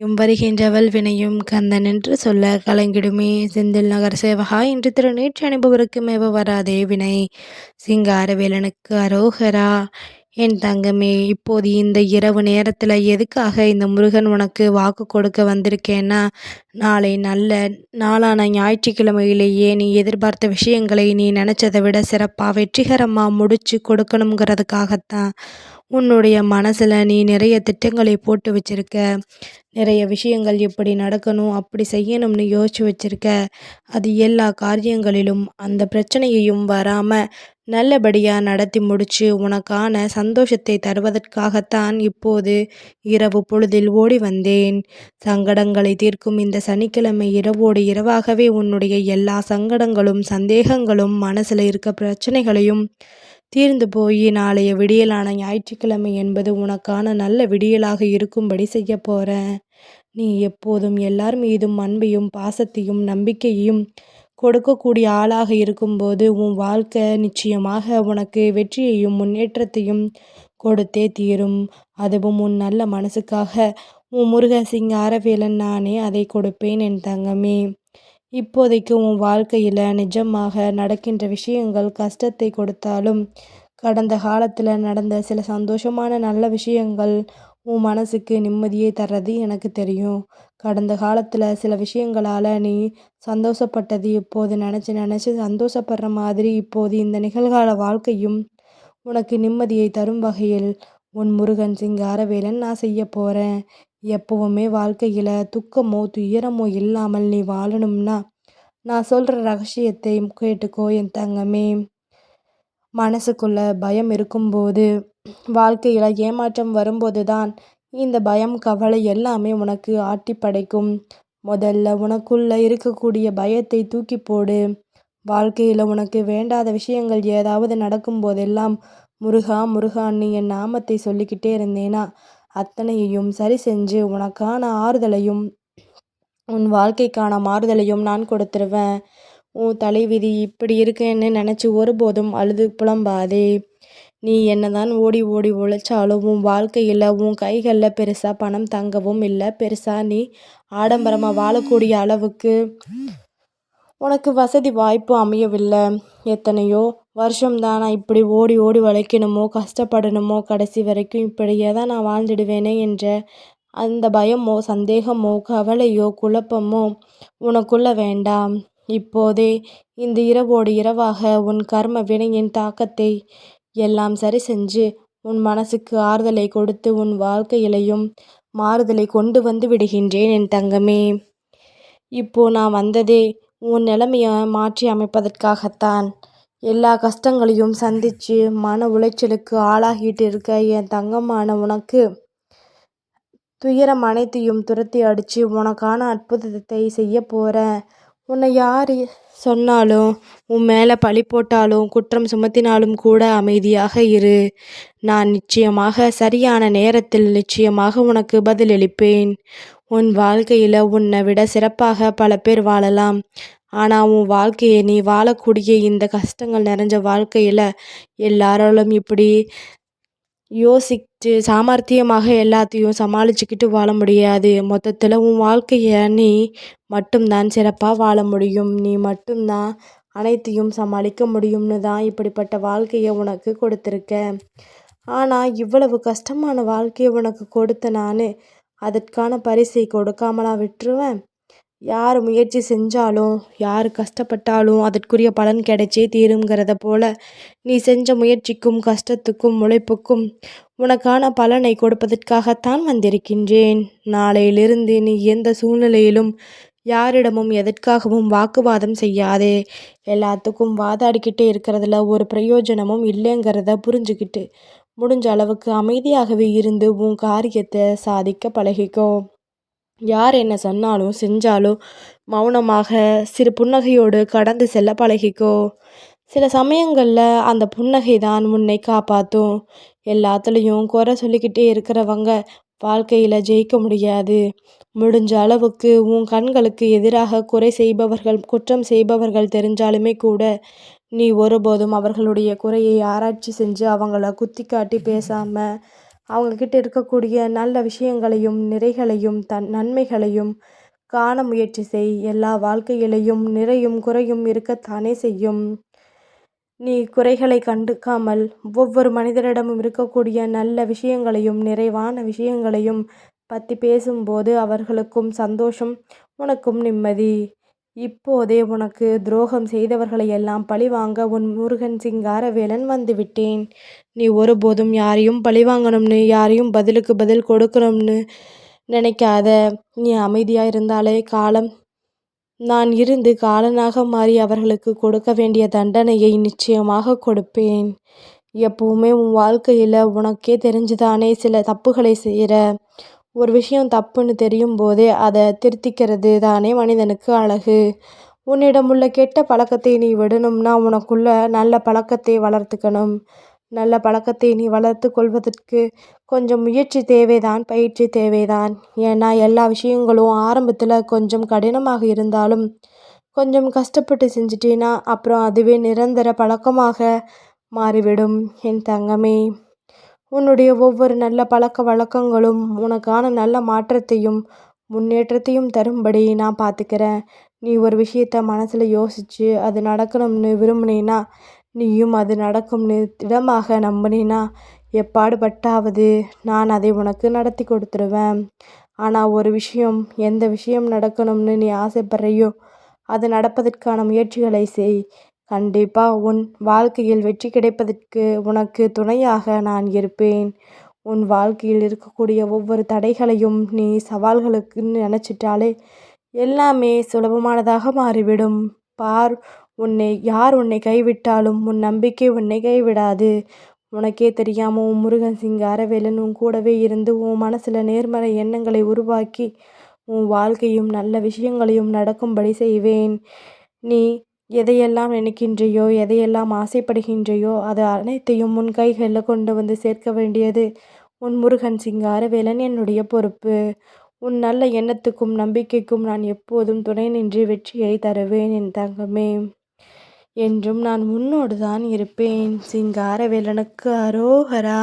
யும் வருகின்றவள் வினையும் கந்தனென்று சொல்ல கலங்கிடுமே. செந்தில் நகர் சேவகா இன்று திருநீற்றி அணிபவருக்கு மேவ வராதே வினை. சிங்காரவேலனுக்கு அரோகரா. என் தங்கமே இப்போது இந்த இரவு நேரத்தில் எதுக்காக இந்த முருகன் உனக்கு வாக்கு கொடுக்க வந்திருக்கேன்னா? நாளை நல்ல நாளான ஞாயிற்றுக்கிழமையிலேயே நீ எதிர்பார்த்த விஷயங்களை நீ நினச்சதை விட சிறப்பாக வெற்றிகரமாக முடிச்சு கொடுக்கணுங்கிறதுக்காகத்தான் உன்னுடைய மனசில் நீ நிறைய திட்டங்களை போட்டு வச்சிருக்க. நிறைய விஷயங்கள் இப்படி நடக்கணும் அப்படி செய்யணும்னு யோசிச்சு வச்சிருக்க. அது எல்லா காரியங்களிலும் அந்த பிரச்சனையையும் வராமல் நல்லபடியாக நடத்தி முடித்து உனக்கான சந்தோஷத்தை தருவதற்காகத்தான் இப்போது இரவு பொழுதில் ஓடி வந்தேன். சங்கடங்களை தீர்க்கும் இந்த சனிக்கிழமை இரவோடு இரவாகவே உன்னுடைய எல்லா சங்கடங்களும் சந்தேகங்களும் மனசில் இருக்க பிரச்சனைகளையும் தீர்ந்து போய் நாளைய விடியலான ஞாயிற்றுக்கிழமை என்பது உனக்கான நல்ல விடியலாக இருக்கும்படி செய்ய போகிறேன் நீ எப்போதும் எல்லார் மீதும் அன்பையும் பாசத்தையும் நம்பிக்கையும் கொடுக்கக்கூடிய ஆளாக இருக்கும்போது உன் வாழ்க்கை நிச்சயமாக உனக்கு வெற்றியையும் முன்னேற்றத்தையும் கொடுத்தே தீரும். அதுவும் உன் நல்ல மனசுக்காக. உன் முருகசிங் சிங்காரவேலன் நானே அதை கொடுப்பேன் என் தங்கமே. இப்போதைக்கு உன் வாழ்க்கையில் நிஜமாக நடக்கின்ற விஷயங்கள் கஷ்டத்தை கொடுத்தாலும் கடந்த காலத்தில் நடந்த சில சந்தோஷமான நல்ல விஷயங்கள் உன் மனசுக்கு நிம்மதியை தர்றது எனக்கு தெரியும். கடந்த காலத்தில் சில விஷயங்களால் நீ சந்தோஷப்பட்டது இப்போது நினச்சி நினச்சி சந்தோஷப்படுற மாதிரி இப்போது இந்த நிகழ்கால வாழ்க்கையும் உனக்கு நிம்மதியை தரும் வகையில் உன் முருகன் சிங்காரவேலன் நான் செய்ய போகிறேன் எப்பவுமே வாழ்க்கையில் துக்கமோ துயரமோ இல்லாமல் நீ வாழணும்னா நான் சொல்கிற ரகசியத்தை கேட்டுக்கோ என் தங்கமே. மனசுக்குள்ள பயம் இருக்கும்போது வாழ்க்கையில் ஏமாற்றம் வரும்போது தான் இந்த பயம் கவலை எல்லாமே உனக்கு ஆட்டி படைக்கும். முதல்ல உனக்குள்ள இருக்கக்கூடிய பயத்தை தூக்கி போடு. வாழ்க்கையில் உனக்கு வேண்டாத விஷயங்கள் ஏதாவது நடக்கும் போதெல்லாம் முருகா முருகான்னு என் நாமத்தை சொல்லிக்கிட்டே இருந்தேனா? அத்தனையையும் சரி செஞ்சு உனக்கான ஆறுதலையும் உன் வாழ்க்கைக்கான மாறுதலையும் நான் கொடுத்துருவேன். உன் தலைவிதி இப்படி இருக்கேன்னு நினச்சி ஒருபோதும் அழுது புலம்பாதே. நீ என்னதான் ஓடி ஓடி உழைச்சாலும் உன் வாழ்க்கையில் உன் கைகளில் பெருசாக பணம் தங்கவும் இல்லை. பெருசாக நீ ஆடம்பரமாக வாழக்கூடிய அளவுக்கு உனக்கு வசதி வாய்ப்பு அமையவில்லை. எத்தனையோ வருஷம் தான் நான் இப்படி ஓடி ஓடி உழைக்கணுமோ கஷ்டப்படணுமோ கடைசி வரைக்கும் இப்படியே தான் நான் வாழ்ந்துடுவேனே என்ற அந்த பயமோ சந்தேகமோ கவலையோ குழப்பமோ உனக்குள்ள வேண்டாம். இப்போதே இந்த இரவோடு இரவாக உன் கர்ம வினையின் தாக்கத்தை எல்லாம் சரி செஞ்சு உன் மனசுக்கு ஆறுதலை கொடுத்து உன் வாழ்க்கையிலையும் மாறுதலை கொண்டு வந்து விடுகின்றேன் என் தங்கமே. இப்போ நான் வந்ததே உன் நிலைமையை மாற்றி அமைப்பதற்காகத்தான். எல்லா கஷ்டங்களையும் சந்தித்து மன உளைச்சலுக்கு ஆளாகிட்டு இருக்க என் தங்கமான உனக்கு. துயரம் அனைத்தையும் துரத்தி அடித்து உனக்கான அற்புதத்தை செய்ய போகிறேன் உன்னை யார் சொன்னாலும் உன் மேலே பழி போட்டாலும் குற்றம் சுமத்தினாலும் கூட அமைதியாக இரு. நான் நிச்சயமாக சரியான நேரத்தில் நிச்சயமாக உனக்கு பதிலளிப்பேன். உன் வாழ்க்கையில் உன்னை விட சிறப்பாக பல பேர் வாழலாம். ஆனால் உன் வாழ்க்கையை நீ வாழக்கூடிய இந்த கஷ்டங்கள் நிறைஞ்ச வாழ்க்கையில் எல்லாராலும் இப்படி யோசிச்சு சாமர்த்தியமாக எல்லாத்தையும் சமாளிச்சுக்கிட்டு வாழ முடியாது. மொத்தத்தில் உன் வாழ்க்கையை நீ மட்டும்தான் சிறப்பாக வாழ முடியும். நீ மட்டும்தான் அனைத்தையும் சமாளிக்க முடியும்னு தான் இப்படிப்பட்ட வாழ்க்கையை உனக்கு கொடுத்துருக்கேன் ஆனால் இவ்வளவு கஷ்டமான வாழ்க்கையை உனக்கு கொடுத்த நான் அதற்கான பரிசை கொடுக்காமலா விட்டுருவேன்? யார் முயற்சி செஞ்சாலும் யார் கஷ்டப்பட்டாலும் அதற்குரிய பலன் கிடைச்சே தீருங்கிறத போல நீ செஞ்ச முயற்சிக்கும் கஷ்டத்துக்கும் உழைப்புக்கும் உனக்கான பலனை கொடுப்பதற்காகத்தான் வந்திருக்கின்றேன். நாளையிலிருந்து நீ எந்த சூழ்நிலையிலும் யாரிடமும் எதற்காகவும் வாக்குவாதம் செய்யாதே. எல்லாத்துக்கும் வாதாடிக்கிட்டே இருக்கிறதுல ஒரு பிரயோஜனமும் இல்லைங்கிறத புரிஞ்சுக்கிட்டு முடிஞ்ச அளவுக்கு அமைதியாகவே இருந்து உன் காரியத்தை சாதிக்க பழகிக்கோ. யார் என்ன சொன்னாலும் செஞ்சாலும் மௌனமாக சிறு புன்னகையோடு கடந்து செல்ல பழகிக்கோ. சில சமயங்களில் அந்த புன்னகை தான் உன்னை காப்பாற்றும் எல்லாத்துலேயும் குறை சொல்லிக்கிட்டே இருக்கிறவங்க வாழ்க்கையில் ஜெயிக்க முடியாது. முடிஞ்ச அளவுக்கு உன் கண்களுக்கு எதிராக குறை செய்பவர்கள் குற்றம் செய்பவர்கள் தெரிஞ்சாலுமே கூட நீ ஒருபோதும் அவர்களுடைய குறையை ஆராய்ச்சி செஞ்சு அவங்கள குத்தி காட்டி பேசாமல் அவங்கக்கிட்ட இருக்கக்கூடிய நல்ல விஷயங்களையும் நிறைகளையும் தன் நன்மைகளையும் காண முயற்சி செய். எல்லா வாழ்க்கையிலையும் நிறையும் குறையும் இருக்கத்தானே செய்யும். நீ குறைகளை கண்டுக்காமல் ஒவ்வொரு மனிதரிடமும் இருக்கக்கூடிய நல்ல விஷயங்களையும் நிறைவான விஷயங்களையும் பற்றி பேசும்போது அவர்களுக்கும் சந்தோஷம் உனக்கும் நிம்மதி. இப்போதே உனக்கு துரோகம் செய்தவர்களை எல்லாம் பழிவாங்க உன் முருகன் சிங்காரவேலன் வந்துவிட்டேன். நீ ஒருபோதும் யாரையும் பழிவாங்கணும்னு யாரையும் பதிலுக்கு பதில் கொடுக்கணும்னு நினைக்காத. நீ அமைதியாக இருந்தாலே காலம். நான் இருந்து காலனாக மாறி அவர்களுக்கு கொடுக்க வேண்டிய தண்டனையை நிச்சயமாக கொடுப்பேன். எப்பவுமே உன் வாழ்க்கையில் உனக்கே தெரிஞ்சுதானே சில தப்புகளை செய்கிற ஒரு விஷயம் தப்புன்னு தெரியும் போதே அதை திருத்திக்கிறது தானே மனிதனுக்கு அழகு. உன்னிடம் உள்ள கெட்ட பழக்கத்தை நீ விடணும்னா உனக்குள்ள நல்ல பழக்கத்தை வளர்த்துக்கணும். நல்ல பழக்கத்தை நீ வளர்த்து கொள்வதற்கு கொஞ்சம் முயற்சி தேவைதான் பயிற்சி தேவைதான். ஏன்னா எல்லா விஷயங்களும் ஆரம்பத்தில் கொஞ்சம் கடினமாக இருந்தாலும் கொஞ்சம் கஷ்டப்பட்டு செஞ்சிட்டேன்னா அப்புறம் அதுவே நிரந்தர பழக்கமாக மாறிவிடும். என் தங்கமே. உன்னுடைய ஒவ்வொரு நல்ல பழக்க வழக்கங்களும் உனக்கான நல்ல மாற்றத்தையும் முன்னேற்றத்தையும் தரும்படி நான் பார்த்துக்கிறேன். நீ ஒரு விஷயத்த மனசில் யோசித்து அது நடக்கணும்னு விரும்புனீன்னா நீயும் அது நடக்கும்னு திடமாக நம்பினா எப்பாடுபட்டாவது நான் அதை உனக்கு நடத்தி கொடுத்துருவேன். ஆனால் ஒரு விஷயம் எந்த விஷயம் நடக்கணும்னு நீ ஆசைப்படுறையோ அது நடப்பதற்கான முயற்சிகளை செய். கண்டிப்பாக உன் வாழ்க்கையில் வெற்றி கிடைப்பதற்கு உனக்கு துணையாக நான் இருப்பேன். உன் வாழ்க்கையில் இருக்கக்கூடிய ஒவ்வொரு தடைகளையும் நீ சவால்களுக்குன்னு நினச்சிட்டாலே எல்லாமே சுலபமானதாக மாறிவிடும். பார் உன்னை யார் உன்னை கைவிட்டாலும் உன் நம்பிக்கை உன்னை கைவிடாது. உனக்கே தெரியாமல் உன் முருகன் சிங் அறவேலன் உன் கூடவே இருந்து உன் மனசில் நேர்மறை எண்ணங்களை உருவாக்கி உன் வாழ்க்கையும் நல்ல விஷயங்களையும் நடக்கும்படி செய்வேன். நீ எதையெல்லாம் நினைக்கின்றையோ எதையெல்லாம் ஆசைப்படுகின்றையோ அது அனைத்தையும் உன் கைகளில் கொண்டு வந்து சேர்க்க வேண்டியது. உன் முருகன் சிங்காரவேலன் என்னுடைய பொறுப்பு. உன் நல்ல எண்ணத்துக்கும் நம்பிக்கைக்கும் நான் எப்போதும் துணை நின்று வெற்றியை தருவேன் என் தங்கமே. என்றும் நான் உன்னோடு தான் இருப்பேன் சிங்காரவேலனுக்கு அரோகரா.